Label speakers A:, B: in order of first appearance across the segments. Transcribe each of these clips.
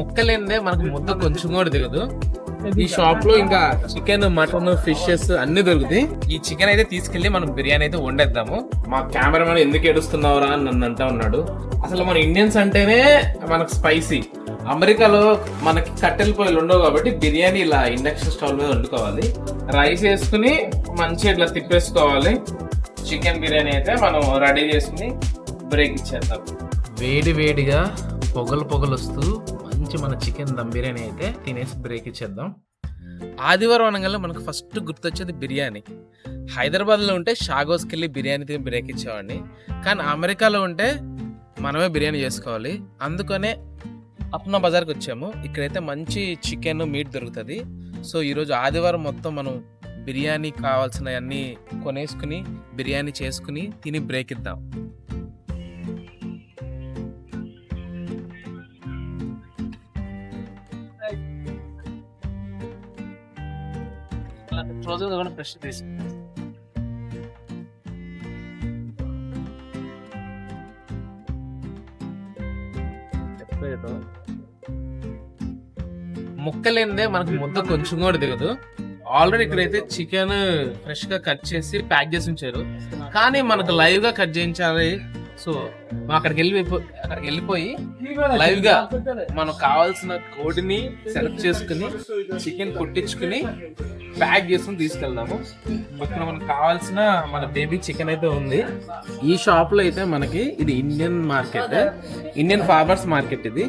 A: ముక్కలేందే మనకు ముద్ద కొంచెం కూడా దిగదు ఈ షాప్లో ఇంకా చికెన్ మటన్ ఫిషెస్ అన్ని దొరుకుతాయి. ఈ చికెన్ అయితే తీసుకెళ్ళి మనం బిర్యానీ అయితే వండేద్దాము. మా కెమెరామెన్ ఎందుకు ఏడుస్తున్నావురా అని నన్ను అంటా ఉన్నాడు. అసలు మన ఇండియన్స్ అంటేనే మనకు స్పైసీ అమెరికాలో మనకి కట్టెల పొయ్యిలు ఉండవు కాబట్టి బిర్యానీ ఇలా ఇండక్షన్ స్టవ్ మీద వండుకోవాలి. రైస్ వేసుకుని మంచిగా ఇట్లా తిప్పేసుకోవాలి. చికెన్ బిర్యానీ అయితే మనం రెడీ చేసుకుని బ్రేక్ ఇచ్చేద్దాం. వేడి వేడిగా పొగలు పొగలు వస్తూ మంచి మన చికెన్ దమ్ బిర్యానీ అయితే తినేసి బ్రేక్ ఇచ్చేద్దాం. ఆదివారం అనగానే మనకు ఫస్ట్ గుర్తొచ్చేది బిర్యానీ. హైదరాబాద్లో ఉంటే షాగోస్కి వెళ్ళి బిర్యానీ తిని బ్రేక్ ఇచ్చేవాడిని. కానీ అమెరికాలో ఉంటే మనమే బిర్యానీ చేసుకోవాలి. అందుకనే అప్నా బజార్కి వచ్చాము. ఇక్కడైతే మంచి చికెన్ మీట్ దొరుకుతుంది. సో ఈరోజు ఆదివారం మొత్తం మనం బిర్యానీ కావాల్సినవన్నీ కొనేసుకుని బిర్యానీ చేసుకుని తిని బ్రేక్ ఇద్దాం. రోజు కూడా ఫ్రెష్ తీసి. ముక్కలేందే మనకు ముద్ద కొంచెం కూడా దిగదు. ఆల్రెడీ ఇక్కడైతే చికెన్ ఫ్రెష్గా కట్ చేసి ప్యాక్ చేసి ఉంచారు. కానీ మనకు లైవ్గా కట్ చేయించాలి సో మనం అక్కడికి వెళ్ళి అక్కడికి వెళ్ళిపోయి లైవ్గా మనకు కావాల్సిన కోడిని సెలెక్ట్ చేసుకుని చికెన్ కొట్టించుకుని ప్యాక్ చేసుకుని తీసుకెళ్దాము. ఇక్కడ మనకు కావాల్సిన మన బేబీ చికెన్ అయితే ఉంది. ఈ షాప్లో అయితే మనకి ఇది Indian market. Indian farmers market ఇది.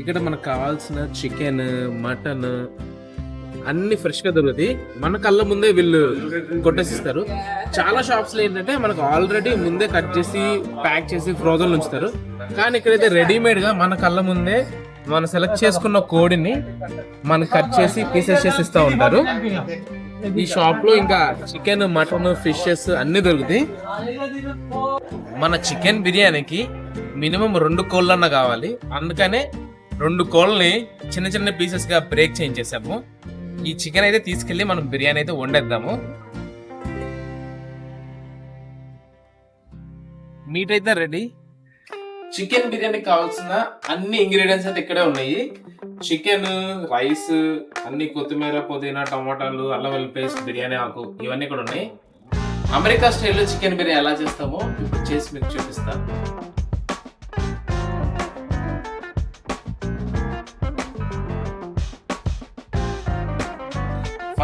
A: ఇక్కడ మనకు కావాల్సిన చికెన్ మటన్ అన్ని ఫ్రెష్గా దొరుకుతాయి. మన కళ్ళ ముందే వీళ్ళు కొట్టేసిస్తారు. చాలా షాప్స్లో ఏంటంటే మనకు ఆల్రెడీ ముందే కట్ చేసి ప్యాక్ చేసి ఫ్రోజన్ ఉంచుతారు. కానీ ఇక్కడైతే రెడీమేడ్గా మన కళ్ళ ముందే మనం సెలెక్ట్ చేసుకున్న కోడిని మనం కట్ చేసి పీసెస్ చేసి ఇస్తూ ఉంటారు. ఈ షాప్లో ఇంకా చికెన్ మటన్ ఫిషెస్ అన్ని దొరుకుతాయి. మన చికెన్ బిర్యానీకి మినిమం రెండు కోళ్ళన్న కావాలి. అందుకనే రెండు కోళ్ళని చిన్న చిన్న పీసెస్గా బ్రేక్ చేయించేసాము. ఈ చికెన్ అయితే తీసుకెళ్ళి మనం బిర్యానీ అయితే వండేద్దాము. మీట్ అయితే రెడీ. చికెన్ బిర్యానీకి కావాల్సిన అన్ని ఇంగ్రీడియంట్స్ అయితే ఇక్కడే ఉన్నాయి. చికెన్ రైస్ అన్ని కొత్తిమీర పుదీనా టమాటాలు అల్లం పేస్ట్ బిర్యానీ ఆకు ఇవన్నీ కూడా ఉన్నాయి. అమెరికా స్టైల్లో చికెన్ బిర్యానీ ఎలా చేస్తామో ఇప్పుడు చేసి మీకు చూపిస్తాను.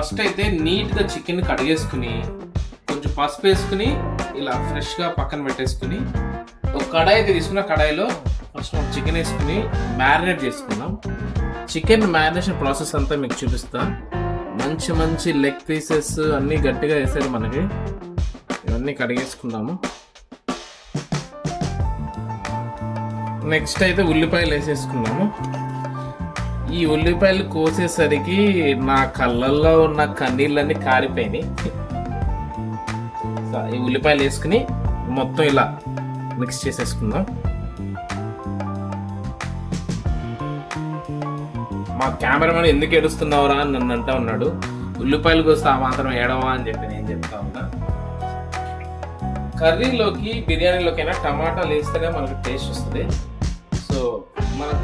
A: ఫస్ట్ అయితే నీట్గా చికెన్ కడిగేసుకుని కొంచెం పసుపు వేసుకుని ఇలా ఫ్రెష్గా పక్కన పెట్టేసుకుని ఒక కడాయి అయితే తీసుకున్న కడాయిలో ఫస్ట్ మనం చికెన్ వేసుకుని మ్యారినేట్ చేసుకుందాం. చికెన్ మ్యారినేషన్ ప్రాసెస్ అంతా మీకు చూపిస్తా. మంచి మంచి లెగ్ పీసెస్ అన్నీ గట్టిగా వేసారు మనకి. ఇవన్నీ కడిగేసుకుందాము నెక్స్ట్ అయితే ఉల్లిపాయలు వేసేసుకున్నాము ఈ ఉల్లిపాయలు కోసేసరికి నా కళ్ళల్లో ఉన్న కన్నీళ్ళన్నీ కారిపోయినాయి. ఈ ఉల్లిపాయలు వేసుకుని మొత్తం ఇలా మిక్స్ చేసేసుకుందాం. మా కెమెరామెన్ ఎందుకు ఏడుస్తున్నావురా అని నన్ను అంటా ఉన్నాడు. ఉల్లిపాయలు కోస్తే ఆ మాత్రం ఏడవా అని చెప్పి నేను చెప్తా ఉన్నా. కర్రీలోకి బిర్యానీలోకైనా టమాటాలు వేస్తేనే మనకు టేస్ట్ వస్తుంది.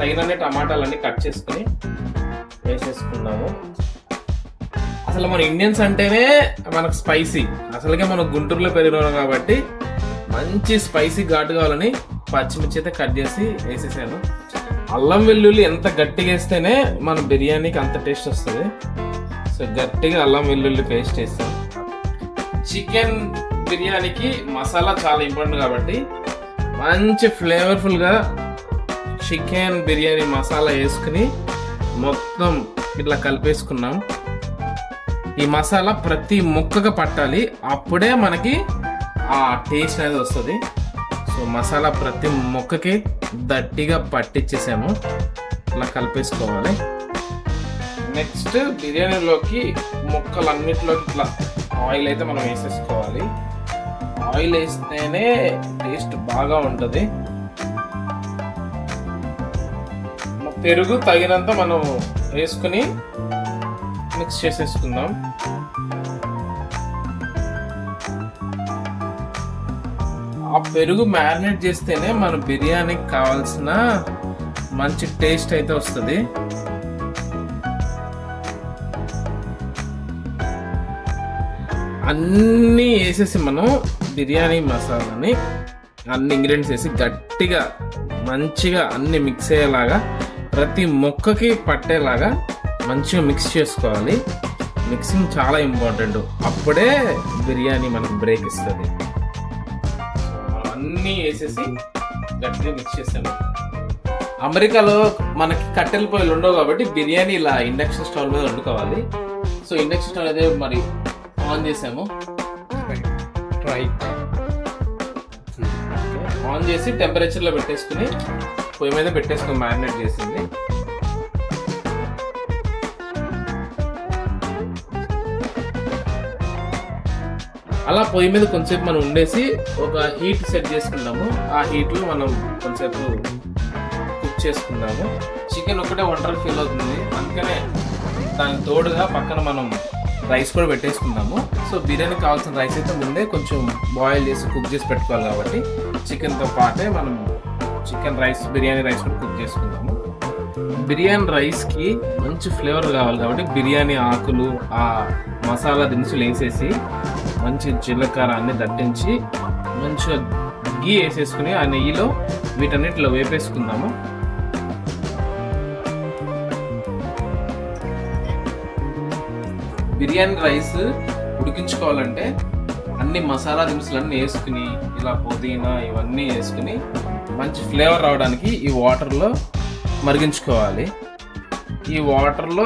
A: తగినన్ని టమాటాలన్నీ కట్ చేసుకుని వేసేసుకున్నాము అసలు మన ఇండియన్స్ అంటేనే మనకు స్పైసీ. అసలుగా మనం గుంటూరులో పెరిగినాం కాబట్టి మంచి స్పైసీ ఘాటు కావాలని పచ్చిమిర్చి అయితే కట్ చేసి వేసేసాను. అల్లం వెల్లుల్లి ఎంత గట్టిగా వేస్తేనే మన బిర్యానీకి అంత టేస్ట్ వస్తుంది. సో గట్టిగా అల్లం వెల్లుల్లి పేస్ట్ వేస్తాం చికెన్ బిర్యానీకి మసాలా చాలా ఇంపార్టెంట్ కాబట్టి మంచి ఫ్లేవర్ఫుల్గా చికెన్ బిర్యానీ మసాలా వేసుకుని మొత్తం ఇట్లా కలిపేసుకున్నాం. ఈ మసాలా ప్రతి ముక్కగా పట్టాలి. అప్పుడే మనకి ఆ టేస్ట్ అనేది వస్తుంది. సో మసాలా ప్రతి ముక్కకి దట్టిగా పట్టించేసాము ఇలా కలిపేసుకోవాలి. నెక్స్ట్ బిర్యానీలోకి ముక్కలన్నిటిలోకి ఇట్లా ఆయిల్ అయితే మనం వేసేసుకోవాలి. ఆయిల్ వేస్తేనే టేస్ట్ బాగా ఉంటుంది. పెరుగు తగినంత మనం వేసుకుని మిక్స్ చేసేసుకుందాం. ఆ పెరుగు మ్యారినేట్ చేస్తేనే మన బిర్యానీకి కావాల్సిన మంచి టేస్ట్ అయితే వస్తుంది. అన్నీ వేసేసి మనం బిర్యానీ మసాలాని అన్ని ఇంగ్రీడియంట్స్ వేసి గట్టిగా మంచిగా అన్ని మిక్స్ అయ్యేలాగా ప్రతి మొక్కకి పట్టేలాగా మంచిగా మిక్స్ చేసుకోవాలి. మిక్సింగ్ చాలా ఇంపార్టెంట్ అప్పుడే బిర్యానీ మనకు బ్రేక్ ఇస్తుంది. అన్నీ వేసేసి గట్టిగా మిక్స్ చేసాను అమెరికాలో మనకి కట్టెల పొయ్యిలు ఉండవు కాబట్టి బిర్యానీ ఇలా ఇండక్షన్ స్టవ్ మీద వండుకోవాలి. సో ఇండక్షన్ స్టవ్ అయితే మరి ఆన్ చేసాము.
B: రైట్
A: ఆన్ చేసి టెంపరేచర్లో పెట్టేసుకుని పొయ్యి మీద పెట్టేసుకుని మ్యారినేట్ చేసింది. అలా పొయ్యి మీద కొంచెంసేపు మనం ఉండేసి ఒక హీట్ సెట్ చేసుకుంటాము ఆ హీట్లో మనం కొంచెంసేపు కుక్ చేసుకుందాము. చికెన్ ఒకటే ఒంటరి ఫీల్ అవుతుంది. అందుకనే దానికి తోడుగా పక్కన మనం రైస్ కూడా పెట్టేసుకుందాము. సో బిర్యానీ కావాల్సిన రైస్ అయితే ముందే కొంచెం బాయిల్ చేసి కుక్ చేసి పెట్టుకోవాలి కాబట్టి చికెన్తో పాటే మనం చికెన్ రైస్ బిర్యానీ రైస్ కూడా కుక్ చేసుకుందాము. బిర్యానీ రైస్కి మంచి ఫ్లేవర్ కావాలి కాబట్టి బిర్యానీ ఆకులు ఆ మసాలా దినుసులు వేసేసి మంచి జీలకర్ర అన్ని దట్టించి మంచిగా గీ వేసేసుకుని ఆ నెయ్యిలో వీటన్నిటిలో వేపేసుకుందాము. బిర్యానీ రైస్ ఉడికించుకోవాలంటే అన్ని మసాలా దినుసులు అన్నీ వేసుకుని ఇలా పుదీనా ఇవన్నీ వేసుకుని మంచి ఫ్లేవర్ రావడానికి ఈ వాటర్లో మరిగించుకోవాలి. ఈ వాటర్లో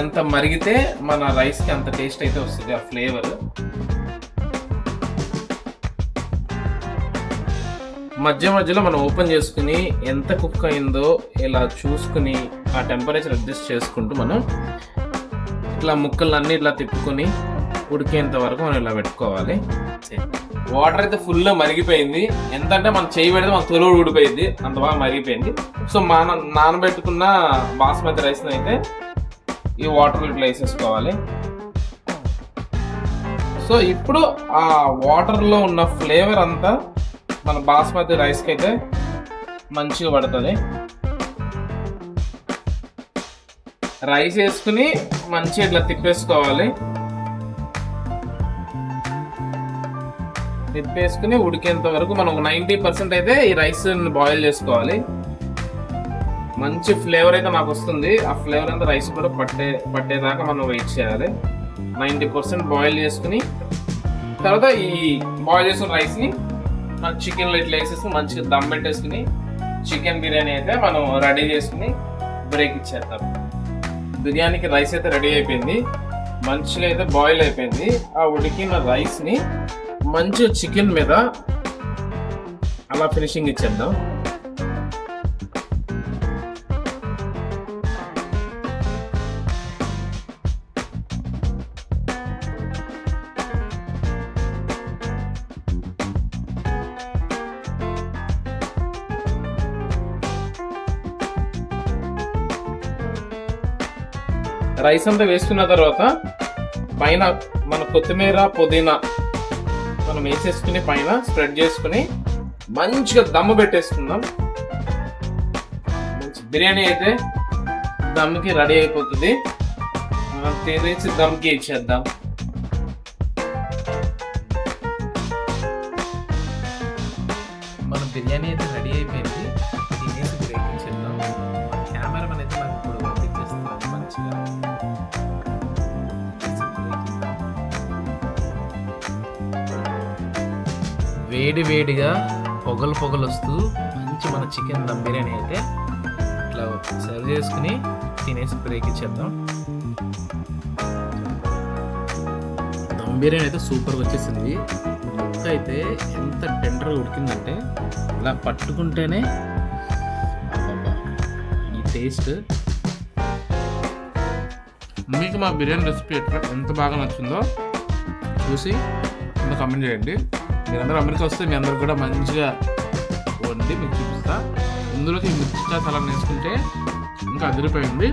A: ఎంత మరిగితే మన రైస్కి అంత టేస్ట్ అయితే వస్తుంది ఆ ఫ్లేవర్. మధ్య మధ్యలో మనం ఓపెన్ చేసుకుని ఎంత కుక్ అయిందో ఇలా చూసుకుని ఆ టెంపరేచర్ అడ్జస్ట్ చేసుకుంటూ మనం ఇట్లా ముక్కలన్నీ ఇట్లా తిప్పుకొని ఉడికేంత వరకు మనం ఇలా పెట్టుకోవాలి. వాటర్ అయితే ఫుల్ మరిగిపోయింది. ఎంత అంటే మనం చేయి పెడితే మన తొలి ఊడిపోయింది. అంత బాగా మరిగిపోయింది. సో మన నానబెట్టుకున్న బాస్మతి రైస్ అయితే ఈ వాటర్ ఇట్లా వేసేసుకోవాలి. సో ఇప్పుడు ఆ వాటర్లో ఉన్న ఫ్లేవర్ అంతా మన బాస్మతి రైస్కి అయితే మంచిగా పడుతుంది. రైస్ వేసుకుని మంచిగా ఇట్లా తిప్పేసుకోవాలి. తిప్పేసుకుని ఉడికేంత వరకు మనం నైంటీ పర్సెంట్ అయితే ఈ రైస్ బాయిల్ చేసుకోవాలి. మంచి ఫ్లేవర్ అయితే మాకు వస్తుంది. ఆ ఫ్లేవర్ అంతా రైస్ కూడా పట్టే పట్టేదాకా మనం వెయిట్ చేయాలి. నైంటీ పర్సెంట్ బాయిల్ చేసుకుని తర్వాత ఈ బాయిల్ చేసిన రైస్ని మన చికెన్లో ఇట్లా వేసేసి మంచిగా దమ్ పెట్టేసుకుని చికెన్ బిర్యానీ అయితే మనం రెడీ చేసుకుని బ్రేక్ ఇచ్చేద్దాం. బిర్యానీకి రైస్ అయితే రెడీ అయిపోయింది. మంచిగా అయితే బాయిల్ అయిపోయింది. ఆ ఉడికిన రైస్ని మంచి చికెన్ మీద అలా ఫినిషింగ్ ఇచ్చేద్దాం. రైస్ అంతా వేసుకున్న తర్వాత పైన మన కొత్తిమీర పుదీనా మనం వేసేసుకుని పైన స్ప్రెడ్ చేసుకుని మంచిగా దమ్ము పెట్టేసుకుందాం. మంచి బిర్యానీ అయితే దమ్కి రెడీ అయిపోతుంది. మనం తినేసి దమ్కి ఇచ్చేద్దాం. వేడి వేడిగా పొగలు పొగలు వస్తూ మంచి మన చికెన్ దమ్ బిర్యానీ అయితే ఇట్లా సర్వ్ చేసుకుని తినేసి బ్రేక్ ఇచ్చేద్దాం. దమ్ బిర్యానీ అయితే సూపర్గా వచ్చేసింది. ముక్క అయితే ఎంత టెండర్గా ఉడికిందంటే ఇలా పట్టుకుంటేనే ఈ టేస్ట్ మీకు మా బిర్యానీ రెసిపీ ఎట్లా ఎంత బాగా నచ్చిందో చూసి కింద కామెంట్ చేయండి. మీరందరూ అమెరికా వస్తే మీ అందరు కూడా మంచిగా వండి మీకు చూపిస్తా. ఇందులోకి మిర్చిగా సలాడ్ వేసుకుంటే ఇంకా అదిరిపోయింది.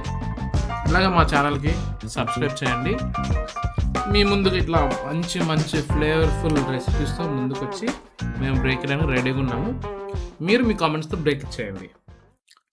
A: ఇలాగే మా ఛానల్కి సబ్స్క్రైబ్ చేయండి. మీ ముందుకు ఇట్లా మంచి మంచి ఫ్లేవర్ఫుల్ రెసిపీస్తో ముందుకు వచ్చి మేము బ్రేక్ చేయడానికి రెడీగా ఉన్నాము. మీరు మీ కామెంట్స్తో బ్రేక్ చేయండి.